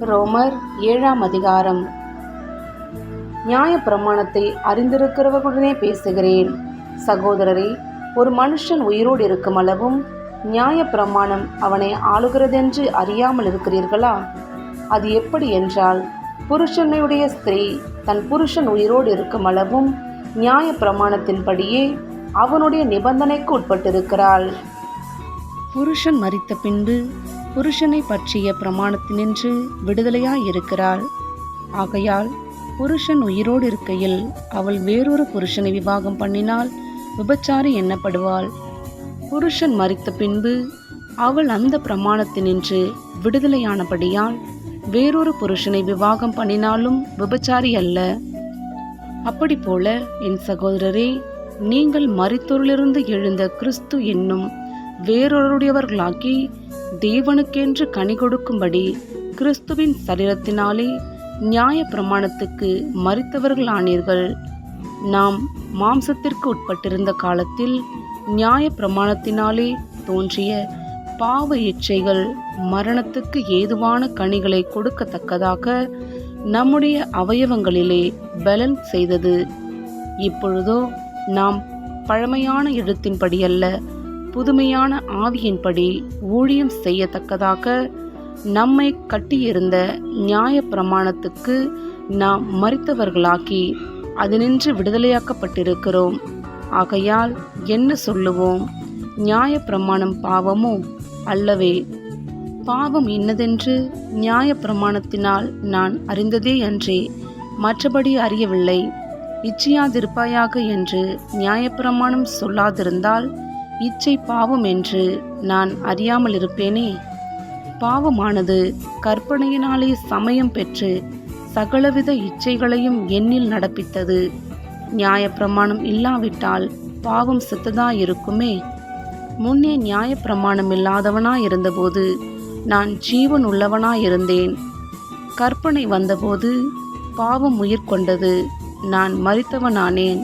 ரோமர் ஏழாம் அதிகாரம். நியாய பிரமாணத்தை அறிந்திருக்கிறவர்களுடனே பேசுகிறேன். சகோதரரே ஒரு மனுஷன் உயிரோடு இருக்கும் அளவும் நியாய பிரமாணம் அவனை ஆளுகிறதென்று அறியாமல் இருக்கிறீர்களா? அது எப்படி என்றால் புருஷனுடைய ஸ்திரீ தன் புருஷன் உயிரோடு இருக்கும் அளவும் நியாய பிரமாணத்தின்படியே அவனுடைய நிபந்தனைக்கு உட்பட்டிருக்கிறாள். புருஷன் மறித்த பின்பு புருஷனை பற்றிய பிரமாணத்தினின்று விடுதலையாயிருக்கிறாள். ஆகையால் புருஷன் உயிரோடு இருக்கையில் அவள் வேறொரு புருஷனை விவாகம் பண்ணினால் விபச்சாரி எண்ணப்படுவாள் புருஷன் மறித்த பின்பு அவள் அந்த பிரமாணத்தினின்று விடுதலையானபடியால் வேறொரு புருஷனை விவாகம் பண்ணினாலும் விபச்சாரி அல்ல. அப்படி போல என் சகோதரரே நீங்கள் மரித்தோரிலிருந்து எழுந்த கிறிஸ்து என்னும் வேறொருடையவர்களாக்கி தேவனுக்கென்று கனி கொடுக்கும்படி கிறிஸ்துவின் சரீரத்தினாலே நியாய பிரமாணத்துக்கு மறித்தவர்களானீர்கள். நாம் மாம்சத்திற்கு உட்பட்டிருந்த காலத்தில் நியாய பிரமாணத்தினாலே தோன்றிய பாவ இச்சைகள் மரணத்துக்கு ஏதுவான கனிகளை கொடுக்கத்தக்கதாக நம்முடைய அவயவங்களிலே பலன் செய்தது. இப்பொழுதோ நாம் பழமையான எழுத்தின்படி அல்ல புதுமையான ஆவியின்படி ஊழியம் செய்யத்தக்கதாக நம்மை கட்டியிருந்த நியாய பிரமாணத்துக்கு நாம் மறித்தவர்களாக்கி அதனின்று விடுதலையாக்கப்பட்டிருக்கிறோம். ஆகையால் என்ன சொல்லுவோம்? நியாய பிரமாணம் பாவமோ? அல்லவே பாவம் இன்னதென்று நியாய பிரமாணத்தினால் நான் அறிந்ததே அன்றே. மற்றபடி அறியவில்லை. இச்சையாதிருப்பாயாக என்று நியாயப்பிரமாணம் சொல்லாதிருந்தால் இச்சை பாவம் என்று நான் அறியாமல் இருப்பேனே. பாவமானது கற்பனையினாலே சமயம் பெற்று சகலவித இச்சைகளையும் எண்ணில் நடப்பித்தது. நியாயப்பிரமாணம் இல்லாவிட்டால் பாவம் செத்ததாயிருக்குமே. முன்னே நியாயப்பிரமாணம் இல்லாதவனாயிருந்தபோது நான் ஜீவன் உள்ளவனாயிருந்தேன் கற்பனை வந்தபோது பாவம் உயிர் கொண்டது நான் மறித்தவனானேன்.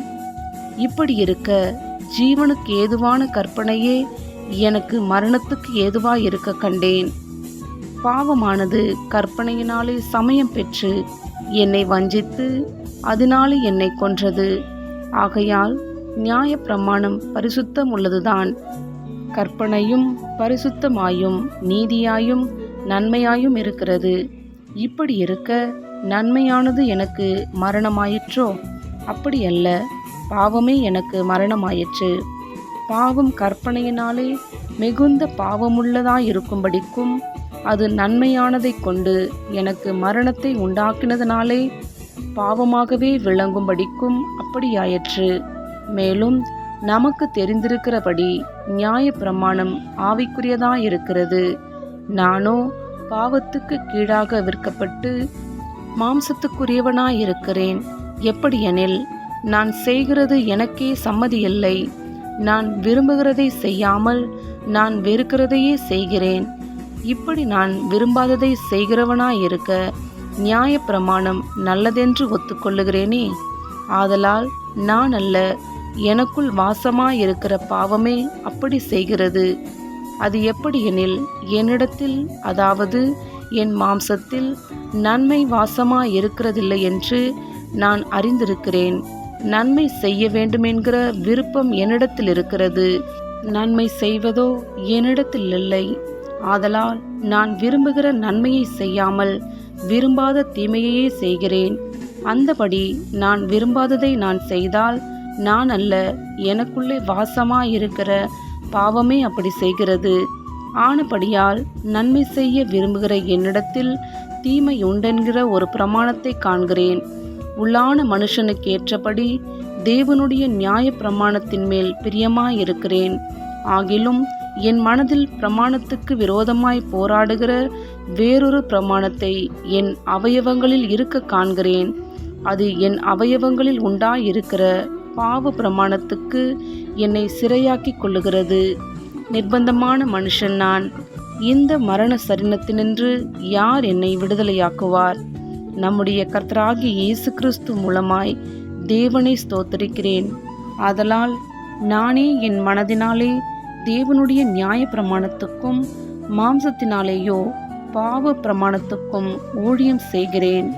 இப்படி இருக்க ஜீவனுக்கு ஏதுவான கற்பனையே எனக்கு மரணத்துக்கு ஏதுவாய் இருக்க கண்டேன். பாவமானது கற்பனையினாலே சமயம் பெற்று என்னை வஞ்சித்து அதனாலே என்னை கொன்றது. ஆகையால் நியாய பிரமாணம் பரிசுத்தம் உள்ளதுதான் கற்பனையும் பரிசுத்தமாயும் நீதியாயும் நன்மையாயும் இருக்கிறது. இப்படி இருக்க நன்மையானது எனக்கு மரணமாயிற்றோ? அப்படி அல்ல பாவமே எனக்கு மரணமாயிற்று. பாவம் கற்பனையினாலே மிகுந்த பாவமுள்ளதாயிருக்கும்படிக்கும் அது நன்மையானதைக் கொண்டு எனக்கு மரணத்தை உண்டாக்கினதனாலே பாவமாகவே விளங்கும்படிக்கும் அப்படியாயிற்று. மேலும் நமக்கு தெரிந்திருக்கிறபடி நியாய பிரமாணம் ஆவிக்குரியதாயிருக்கிறது. நானோ பாவத்துக்கு கீழாக விற்கப்பட்டு மாம்சத்துக்குரியவனாயிருக்கிறேன். எப்படியெனில் நான் செய்கிறது எனக்கே சம்மதியில்லை. நான் விரும்புகிறதை செய்யாமல் நான் வெறுக்கிறதையே செய்கிறேன். இப்படி நான் விரும்பாததை செய்கிறவனாயிருக்க நியாய பிரமாணம் நல்லதென்று ஒத்துக்கொள்ளுகிறேனே. ஆதலால் நான் அல்ல எனக்குள் வாசமாயிருக்கிற பாவமே அப்படி செய்கிறது. அது எப்படியெனில் என்னிடத்தில் அதாவது என் மாம்சத்தில் நன்மை வாசமாயிருக்கிறதில்லை என்று நான் அறிந்திருக்கிறேன். நன்மை செய்ய வேண்டுமென்கிற விருப்பம் என்னிடத்தில் இருக்கிறது. நன்மை செய்வதோ என்னிடத்தில் இல்லை. ஆதலால் நான் விரும்புகிற நன்மையை செய்யாமல் விரும்பாத தீமையையே செய்கிறேன். அந்தபடி நான் விரும்பாததை நான் செய்தால் நான் அல்ல எனக்குள்ளே வாசமாயிருக்கிற பாவமே அப்படி செய்கிறது. ஆனபடியால் நன்மை செய்ய விரும்புகிற என்னிடத்தில் தீமை உண்டென்கிற ஒரு பிரமாணத்தை காண்கிறேன். உள்ளான மனுஷனுக்கு ஏற்றபடி தேவனுடைய நியாய பிரமாணத்தின் மேல் பிரியமாயிருக்கிறேன். ஆகிலும் என் மனதில் பிரமாணத்துக்கு விரோதமாய் போராடுகிற வேறொரு பிரமாணத்தை என் அவயவங்களில் இருக்க காண்கிறேன். அது என் அவயவங்களில் உண்டாயிருக்கிற பாவ பிரமாணத்துக்கு என்னை சிறையாக்கிக் கொள்ளுகிறது. நிர்பந்தமான மனுஷன் நான். இந்த மரண சரினத்தினின்று யார் என்னை விடுதலையாக்குவார்? நம்முடைய கர்த்தராகி இயேசு கிறிஸ்து மூலமாய் தேவனை ஸ்தோத்தரிக்கிறேன். ஆதலால் நானே என் மனதினாலே தேவனுடைய நியாய பிரமாணத்துக்கும் மாம்சத்தினாலேயோ பாவ பிரமாணத்துக்கும் ஊழியம் செய்கிறேன்.